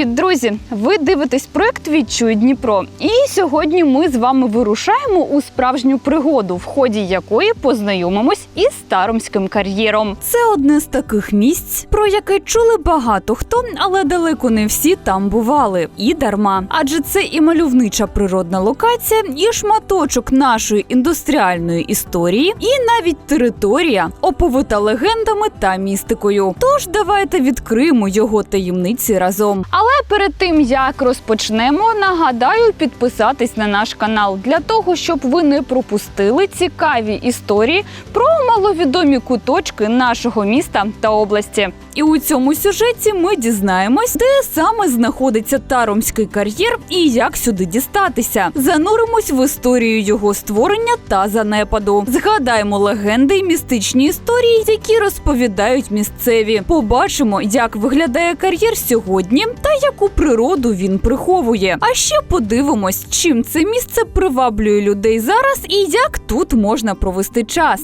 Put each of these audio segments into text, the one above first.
Привіт, друзі! Ви дивитесь проект Відчуй Дніпро. І сьогодні ми з вами вирушаємо у справжню пригоду, в ході якої познайомимось із Старомським кар'єром. Це одне з таких місць, про яке чули багато хто, але далеко не всі там бували. І дарма. Адже це і мальовнича природна локація, і шматочок нашої індустріальної історії, і навіть територія, оповита легендами та містикою. Тож давайте відкриємо його таємниці разом. Але перед тим як розпочнемо, нагадаю підписатись на наш канал для того, щоб ви не пропустили цікаві історії про маловідомі куточки нашого міста та області. І у цьому сюжеті ми дізнаємось, де саме знаходиться Таромський кар'єр і як сюди дістатися. Зануримось в історію його створення та занепаду. Згадаємо легенди й містичні історії, які розповідають місцеві. Побачимо, як виглядає кар'єр сьогодні та яку природу він приховує. А ще подивимось, чим це місце приваблює людей зараз і як тут можна провести час.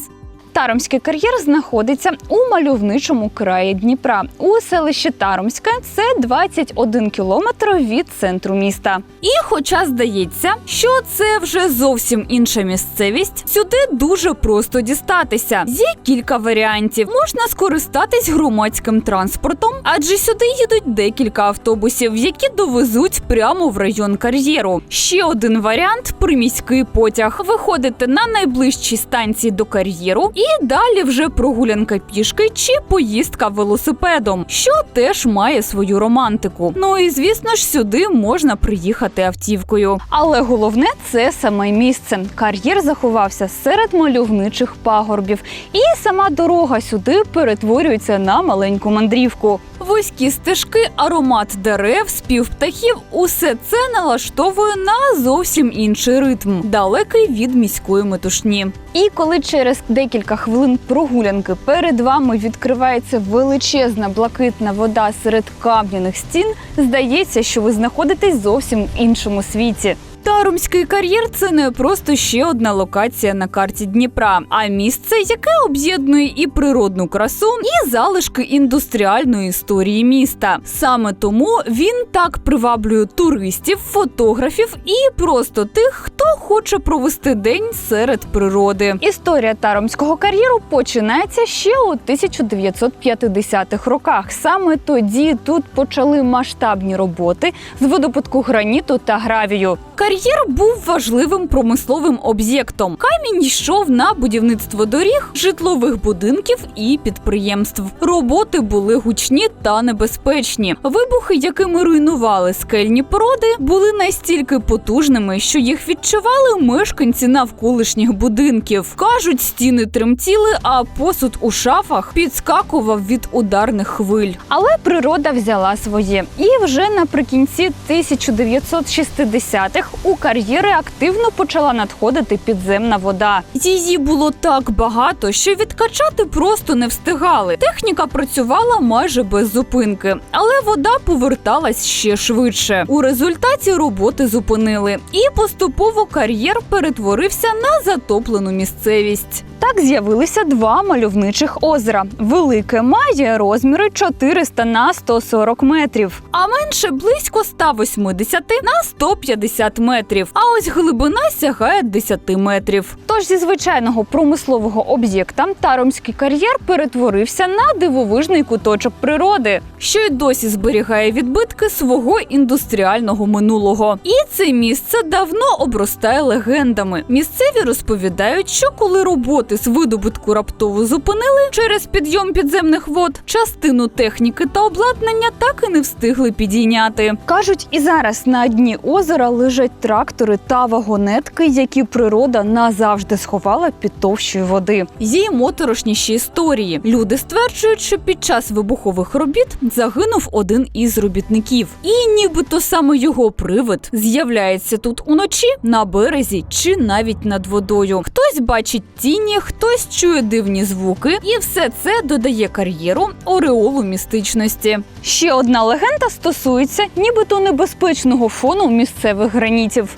Таромський кар'єр знаходиться у мальовничому краї Дніпра у селищі Таромське. Це 21 кілометр від центру міста. І, хоча здається, що це вже зовсім інша місцевість, сюди дуже просто дістатися. Є кілька варіантів. Можна скористатись громадським транспортом, адже сюди їдуть декілька автобусів, які довезуть прямо в район кар'єру. Ще один варіант приміський потяг. Виходите на найближчій станції до кар'єру і далі вже прогулянка пішки чи поїздка велосипедом, що теж має свою романтику. Ну і звісно ж, сюди можна приїхати автівкою. Але головне це саме місце. Кар'єр заховався серед мальовничих пагорбів, і сама дорога сюди перетворюється на маленьку мандрівку. Вузькі стежки, аромат дерев, спів птахів усе це налаштовує на зовсім інший ритм, далекий від міської метушні. І коли через декілька хвилин прогулянки перед вами відкривається величезна блакитна вода серед кам'яних стін, здається, що ви знаходитесь зовсім в іншому світі. Тарумський кар'єр це не просто ще одна локація на карті Дніпра, а місце, яке об'єднує і природну красу, і залишки індустріальної історії міста. Саме тому він так приваблює туристів, фотографів і просто тих, хто хоче провести день серед природи. Історія Таромського кар'єру починається ще у 1950-х роках. Саме тоді тут почали масштабні роботи з видобутку граніту та гравію. Кар'єр був важливим промисловим об'єктом. Камінь йшов на будівництво доріг, житлових будинків і підприємств. Роботи були гучні та небезпечні. Вибухи, якими руйнували скельні породи, були настільки потужними, що їх відчували мешканці навколишніх будинків. Кажуть, стіни тремтіли, а посуд у шафах підскакував від ударних хвиль. Але природа взяла своє. І вже наприкінці 1960-х у кар'єри активно почала надходити підземна вода. Її було так багато, що відкачати просто не встигали. Техніка працювала майже без зупинки, але вода поверталась ще швидше. У результаті роботи зупинили, і поступово кар'єр перетворився на затоплену місцевість. Так з'явилися два мальовничих озера. Велике має розміри 400 на 140 метрів, а менше близько 180 на 150 метрів. А ось глибина сягає 10 метрів. Тож зі звичайного промислового об'єкта Таромський кар'єр перетворився на дивовижний куточок природи, що й досі зберігає відбитки свого індустріального минулого. І це місце давно обростає легендами. Місцеві розповідають, що коли роботи з видобутку раптово зупинили через підйом підземних вод, частину техніки та обладнання так і не встигли підійняти. Кажуть, і зараз на дні озера лежать трактори та вагонетки, які природа назавжди сховала під товщою води. Є моторошніші історії. Люди стверджують, що під час вибухових робіт загинув один із робітників, і нібито саме його привид з'являється тут уночі на березі чи навіть над водою. Хтось бачить тіні, хтось чує дивні звуки, і все це додає кар'єру ореолу містичності. Ще одна легенда стосується нібито небезпечного фону місцевих гранітів.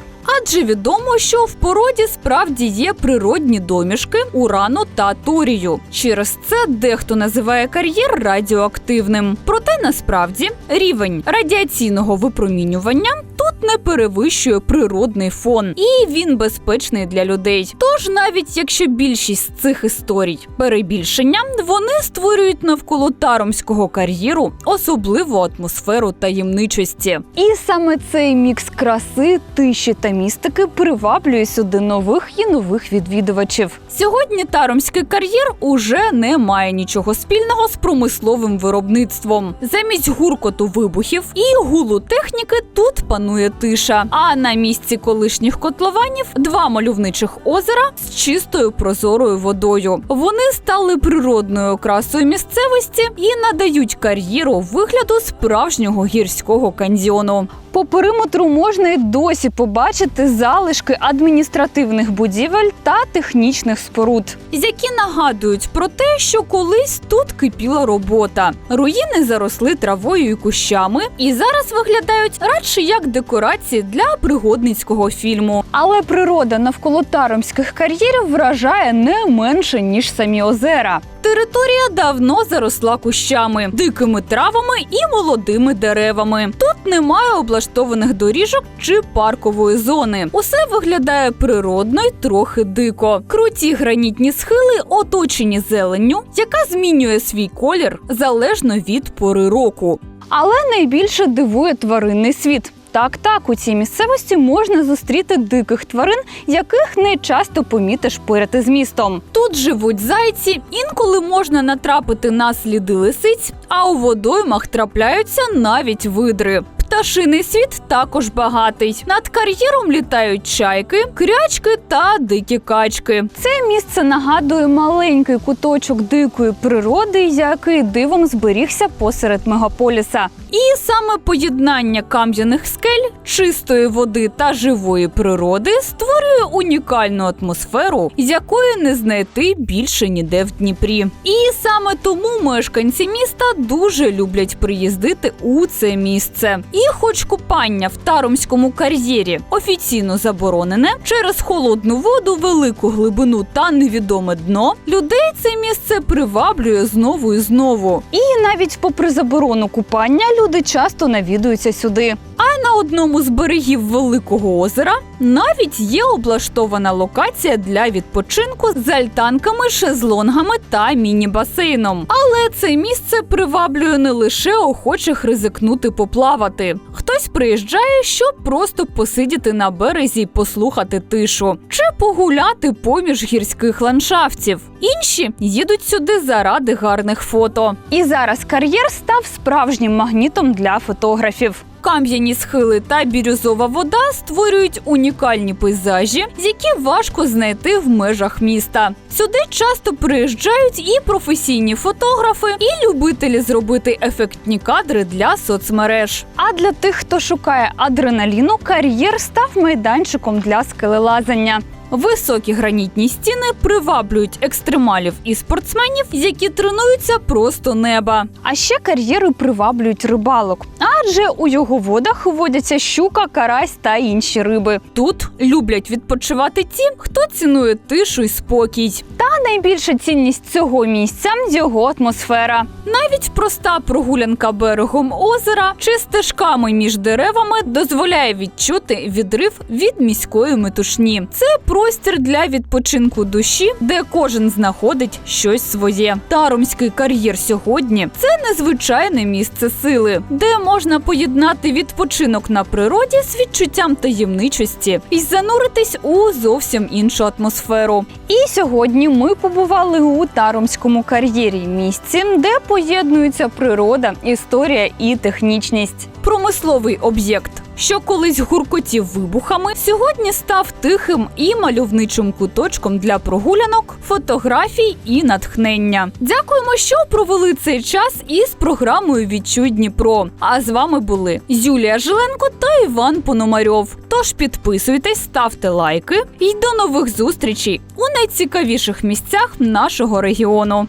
Адже відомо, що в породі справді є природні домішки урану та торію. Через це дехто називає кар'єр радіоактивним. Проте насправді рівень радіаційного випромінювання не перевищує природний фон, і він безпечний для людей. Тож, навіть якщо більшість з цих історій перебільшення, вони створюють навколо таромського кар'єру особливу атмосферу таємничості. І саме цей мікс краси, тиші та містики приваблює сюди нових і нових відвідувачів. Сьогодні таромський кар'єр уже не має нічого спільного з промисловим виробництвом. Замість гуркоту вибухів і гулу техніки тут панує тиша. А на місці колишніх котлованів два мальовничих озера з чистою прозорою водою. Вони стали природною окрасою місцевості і надають кар'єру вигляду справжнього гірського каньйону. По периметру можна й досі побачити залишки адміністративних будівель та технічних споруд, які нагадують про те, що колись тут кипіла робота. Руїни заросли травою і кущами, і зараз виглядають радше як декорації для пригодницького фільму. Але природа навколо таромських кар'єрів вражає не менше ніж самі озера. Територія давно заросла кущами, дикими травами і молодими деревами. Тут немає облаштованих доріжок чи паркової зони. Усе виглядає природно й трохи дико. Круті гранітні схили оточені зеленню, яка змінює свій колір залежно від пори року. Але найбільше дивує тваринний світ. Так, так, у цій місцевості можна зустріти диких тварин, яких не часто помітиш поряд із містом. Тут живуть зайці, інколи можна натрапити на сліди лисиць, а у водоймах трапляються навіть видри. Пташиний світ також багатий. Над кар'єром літають чайки, крячки та дикі качки. Це місце нагадує маленький куточок дикої природи, який дивом зберігся посеред мегаполіса. І саме поєднання кам'яних скель, чистої води та живої природи створює унікальну атмосферу, якої не знайти більше ніде в Дніпрі. І саме тому мешканці міста дуже люблять приїздити у це місце. І хоч купання в Таромському кар'єрі офіційно заборонене, через холодну воду, велику глибину та невідоме дно, людей це місце приваблює знову і знову. І навіть попри заборону купання, люди часто навідуються сюди. А на одному з берегів великого озера навіть є облаштована локація для відпочинку з альтанками, шезлонгами та міні-басейном. Але це місце приваблює не лише охочих ризикнути поплавати. Хтось приїжджає, щоб просто посидіти на березі й послухати тишу, чи погуляти поміж гірських ландшафтів. Інші їдуть сюди заради гарних фото. І зараз кар'єр став справжнім магнітом для фотографів. Кам'яні схили та бірюзова вода створюють унікальні пейзажі, які важко знайти в межах міста. Сюди часто приїжджають і професійні фотографи, і любителі зробити ефектні кадри для соцмереж. А для тих, хто шукає адреналіну, кар'єр став майданчиком для скелелазання. Високі гранітні стіни приваблюють екстремалів і спортсменів, які тренуються просто неба. А ще кар'єри приваблюють рибалок, адже у його водах водяться щука, карась та інші риби. Тут люблять відпочивати ті, хто цінує тишу і спокій. Та найбільша цінність цього місця його атмосфера. Навіть проста прогулянка берегом озера чи стежками між деревами дозволяє відчути відрив від міської метушні. Це простір для відпочинку душі, де кожен знаходить щось своє. Таромський кар'єр сьогодні це незвичайне місце сили, де можна поєднати відпочинок на природі з відчуттям таємничості і зануритись у зовсім іншу атмосферу. І сьогодні ми побували у Таромському кар'єрі, місці, де поєднуються природа, історія і технічність. Промисловий об'єкт. Що колись гуркотів вибухами, сьогодні став тихим і мальовничим куточком для прогулянок, фотографій і натхнення. Дякуємо, що провели цей час із програмою Відчуй Дніпро. А з вами були Юлія Жиленко та Іван Пономарьов. Тож підписуйтесь, ставте лайки і до нових зустрічей у найцікавіших місцях нашого регіону.